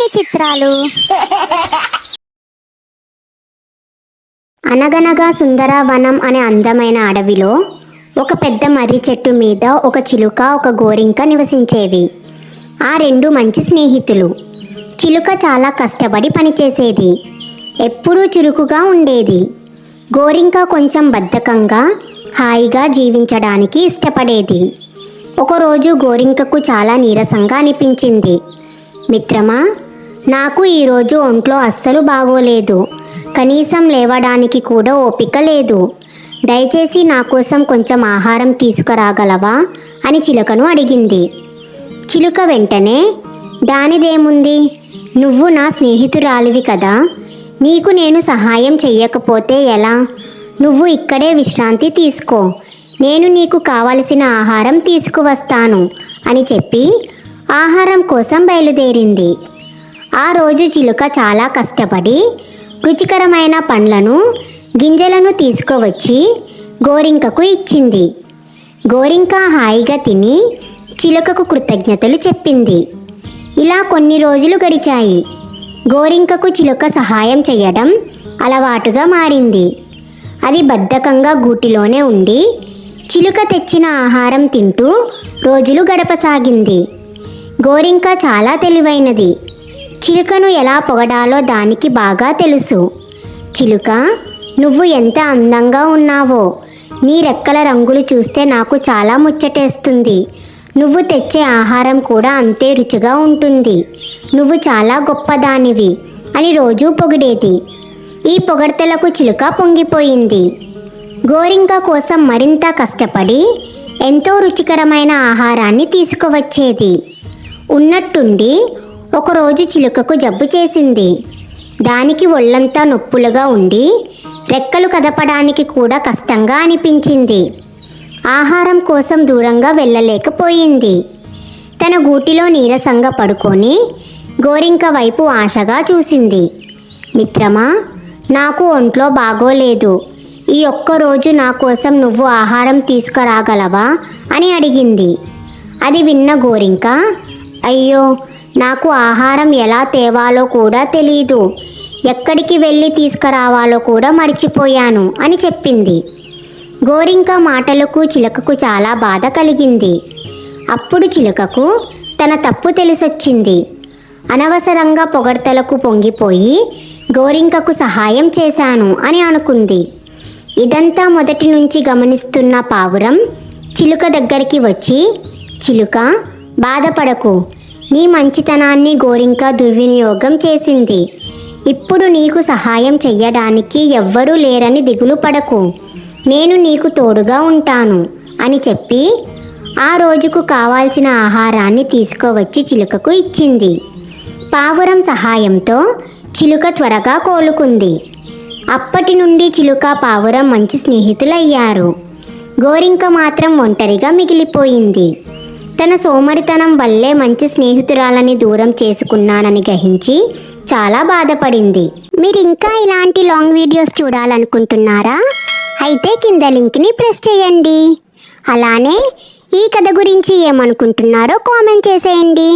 కొన్ని చిత్రాలు? అనగనగా సుందరవనం అనే అందమైన అడవిలో ఒక పెద్ద మర్రి చెట్టు మీద ఒక చిలుక ఒక గోరింక నివసించేవి. ఆ రెండు మంచి స్నేహితులు. చిలుక చాలా కష్టపడి పనిచేసేది. ఎప్పుడూ చురుకుగా ఉండేది. గోరింక కొంచెం బద్ధకంగా హాయిగా జీవించడానికి ఇష్టపడేది. ఒకరోజు గోరింకకు చాలా నీరసంగా అనిపించింది. మిత్రమా నాకు ఈరోజు ఒంట్లో అస్సలు బాగోలేదు. కనీసం లేవడానికి కూడా ఓపిక లేదు. దయచేసి నా కోసం కొంచెం ఆహారం తీసుకురాగలవా? అని చిలుకను అడిగింది. చిలుక వెంటనే దానిదేముంది? నువ్వు నా స్నేహితురాలివి కదా. నీకు నేను సహాయం చెయ్యకపోతే ఎలా? నువ్వు ఇక్కడే విశ్రాంతి తీసుకో. నేను నీకు కావలసిన ఆహారం తీసుకువస్తాను అని చెప్పి ఆహారం కోసం బయలుదేరింది. ఆ రోజు చిలుక చాలా కష్టపడి రుచికరమైన పండ్లను గింజలను తీసుకువచ్చి గోరింకకు ఇచ్చింది. గోరింక హాయిగా తిని చిలుకకు కృతజ్ఞతలు చెప్పింది. ఇలా కొన్ని రోజులు గడిచాయి. గోరింకకు చిలుక సహాయం చేయడం అలవాటుగా మారింది. అది బద్ధకంగా గూటిలోనే ఉండి చిలుక తెచ్చిన ఆహారం తింటూ రోజులు గడపసాగింది. గోరింక చాలా తెలివైనది. చిలుకను ఎలా పొగడాలో దానికి బాగా తెలుసు. చిలుక నువ్వు ఎంత అందంగా ఉన్నావో నీ రెక్కల రంగులు చూస్తే నాకు చాలా ముచ్చటేస్తుంది. నువ్వు తెచ్చే ఆహారం కూడా అంతే రుచిగా ఉంటుంది. నువ్వు చాలా గొప్పదానివి అని రోజూ పొగిడేది. ఈ పొగడ్తలకు చిలుక పొంగిపోయింది. గోరింక కోసం మరింత కష్టపడి ఎంతో రుచికరమైన ఆహారాన్ని తీసుకువచ్చేది. ఉన్నట్టుండి ఒకరోజు చిలుకకు జబ్బు చేసింది. దానికి ఒళ్ళంతా నొప్పులుగా ఉండి రెక్కలు కదపడానికి కూడా కష్టంగా అనిపించింది. ఆహారం కోసం దూరంగా వెళ్ళలేకపోయింది. తన గూటిలో నీరసంగా పడుకొని గోరింక వైపు ఆశగా చూసింది. మిత్రమా నాకు ఒంట్లో బాగోలేదు. ఈ ఒక్క రోజు నా కోసం నువ్వు ఆహారం తీసుకురాగలవా? అని అడిగింది. అది విన్న గోరింక అయ్యో నాకు ఆహారం ఎలా తేవాలో కూడా తెలియదు ఎక్కడికి వెళ్ళి తీసుకురావాలో కూడా మర్చిపోయాను అని చెప్పింది. గోరింక మాటలకు చిలకకు చాలా బాధ కలిగింది. అప్పుడు చిలుకకు తన తప్పు తెలిసొచ్చింది. అనవసరంగా పొగడ్తలకు పొంగిపోయి గోరింకకు సహాయం చేశాను అని అనుకుంది. ఇదంతా మొదటి నుంచి గమనిస్తున్న పావురం చిలుక దగ్గరికి వచ్చి చిలుక బాధపడకు. నీ మంచితనాన్ని గోరింక దుర్వినియోగం చేసింది. ఇప్పుడు నీకు సహాయం చెయ్యడానికి ఎవ్వరూ లేరని దిగులు పడకు. నేను నీకు తోడుగా ఉంటాను అని చెప్పి ఆ రోజుకు కావాల్సిన ఆహారాన్ని తీసుకువచ్చి చిలుకకు ఇచ్చింది. పావురం సహాయంతో చిలుక త్వరగా కోలుకుంది. అప్పటి నుండి చిలుక పావురం మంచి స్నేహితులయ్యారు. గోరింక మాత్రం ఒంటరిగా మిగిలిపోయింది. తన సోమరితనం వల్లే మంచి స్నేహితురాలని దూరం చేసుకున్నానని గ్రహించి చాలా బాధపడింది. మీరు ఇంకా ఇలాంటి లాంగ్ వీడియోస్ చూడాలనుకుంటున్నారా? అయితే కింద లింక్ని ప్రెస్ చేయండి. అలానే ఈ కథ గురించి ఏమనుకుంటున్నారో కామెంట్ చేసేయండి.